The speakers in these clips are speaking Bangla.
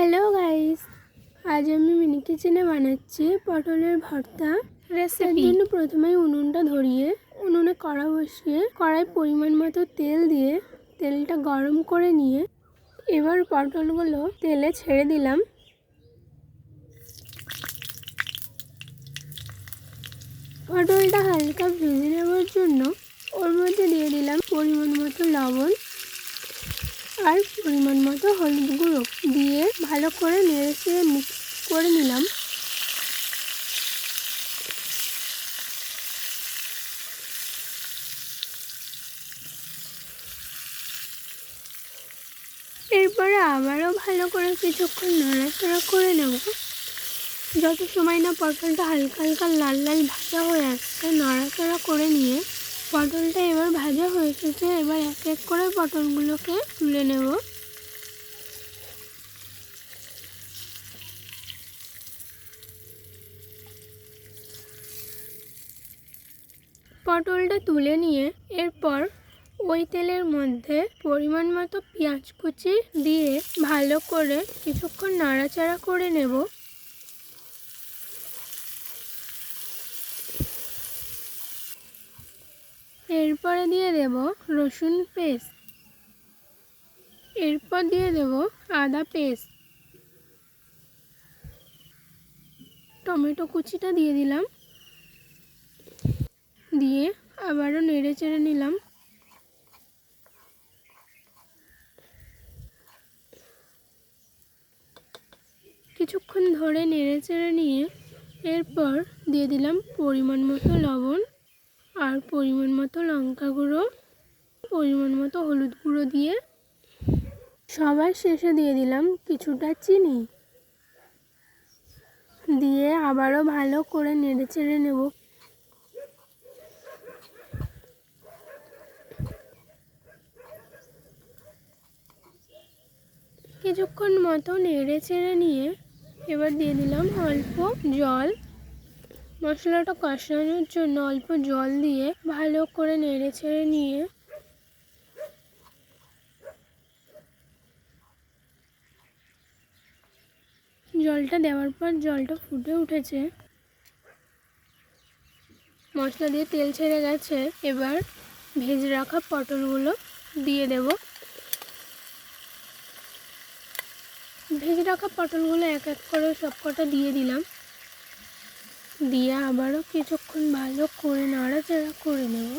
হ্যালো গাইস আজ আমি মিনি কিচেনে বানাচ্ছি পটলের ভর্তা। তার রেসিপি জন্য প্রথমেই উনুনটা ধরিয়ে উনুনে কড়া বসিয়ে কড়াই পরিমাণ মতো তেল দিয়ে তেলটা গরম করে নিয়ে এবার পটলগুলো তেলে ছেড়ে দিলাম। পটলটা হালকা ভেজে নেওয়ার জন্য ওর মধ্যে দিয়ে দিলাম পরিমাণ মতো লবণ। আর পরিমাণ মতো হলুদ গুঁড়ো দিয়ে ভালো করে নেড়ে চেড়ে মিক্স করে নিলাম। এরপরে আবারও ভালো করে কিছুক্ষণ নাড়াচাড়া করে নেব। যত সময় না পটলটা হালকা হালকা লাল লাল ভাজা হয়ে আসছে, নাড়াচাড়া করে নিয়ে পটলটা এবার ভাজা হয়ে এসেছে। এবার এক এক করে পটলগুলোকে তুলে নেব। পটলটা তুলে নিয়ে এরপর ওই তেলের মধ্যে পরিমাণ মতো পেঁয়াজ কুচি দিয়ে ভালো করে কিছুক্ষণ নাড়াচাড়া করে নেব। এরপরে দিয়ে দেব রসুন পেস্ট। এরপর দিয়ে দেব আদা পেস্ট। টমেটো কুচিটা দিয়ে দিলাম। দিয়ে আবারও নেড়ে চেড়ে নিলাম। কিছুক্ষণ ধরে নেড়ে চেড়ে নিয়ে এরপর দিয়ে দিলাম পরিমাণ মতো লবণ। আর পরিমাণ মতো লঙ্কা গুঁড়ো, পরিমাণ মতো হলুদ গুঁড়ো দিয়ে সবার শেষে দিয়ে দিলাম কিছুটা চিনি। দিয়ে আবারও ভালো করে নেড়ে চেড়ে নেব। কিছুক্ষণ মতো নেড়ে চেড়ে নিয়ে এবার দিয়ে দিলাম অল্প জল। মশলাটা কষানোর জন্য অল্প জল দিয়ে ভালো করে নেড়ে ছেড়ে নিয়ে জলটা দেওয়ার পর জলটা ফুটে উঠেছে। মশলা দিয়ে তেল ছেড়ে গেছে। এবার ভেজে রাখা পটলগুলো দিয়ে দেব। ভেজে রাখা পটলগুলো এক এক করে সব কটা দিয়ে দিলাম। দিয়ে আবারও কিছুক্ষণ ভালো করে নাড়াচাড়া করে নেব।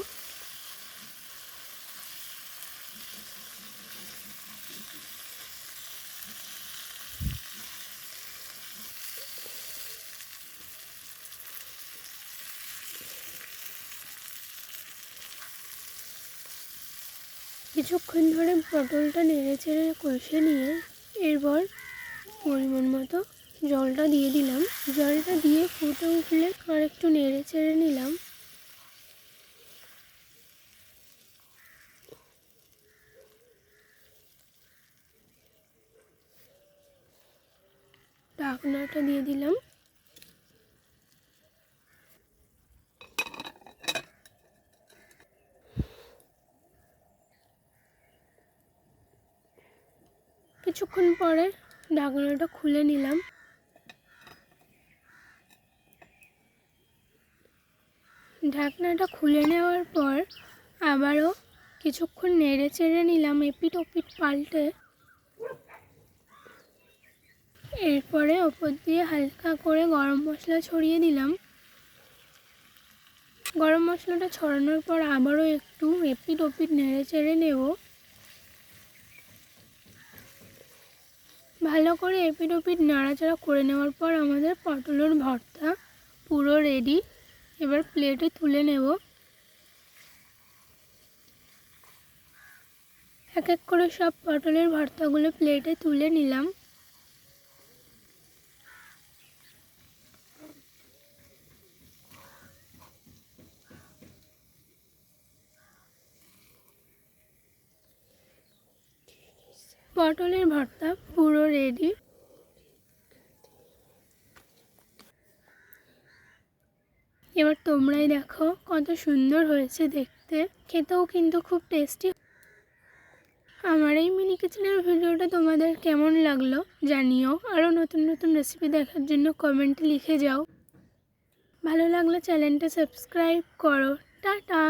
কিছুক্ষণ ধরে পটলটা নেড়ে চেড়ে কষে নিয়ে এরপর পরিমাণ মতো জলটা দিয়ে দিলাম। জলটা দিয়ে ফুটে উঠলে আর একটু নেড়ে চেড়ে নিলাম। ঢাকনাটা দিয়ে দিলাম। কিছুক্ষণ পরে ঢাকনাটা খুলে নিলাম। ঢাকনাটা খুলে নেওয়ার পর আবারও কিছুক্ষণ নেড়ে চেড়ে নিলাম এপিট ওপিট পাল্টে। এরপরে ওপর দিয়ে হালকা করে গরম মশলা ছড়িয়ে দিলাম। গরম মশলাটা ছড়ানোর পর আবারও একটু এপিট ওপিট নেড়ে চেড়ে নেব। ভালো করে এপিট ওপিট নাড়াচাড়া করে নেওয়ার পর আমাদের পটলের ভর্তা পুরো রেডি এবার প্লেটে তুলে নেব। এক এক করে সব পটলের ভর্তাগুলো প্লেটে তুলে নিলাম। পটলের ভর্তা পুরো রেডি এবার তোমরাই দেখো কত সুন্দর হয়েছে দেখতে। খেতেও কিন্তু খুব টেস্টি আমার এই মিনি কিচেনের ভিডিওটা তোমাদের কেমন লাগল জানিও। আরও নতুন নতুন রেসিপি দেখার জন্য কমেন্টে লিখে যাও। ভালো লাগলে চ্যানেলটা সাবস্ক্রাইব করো। টাটা!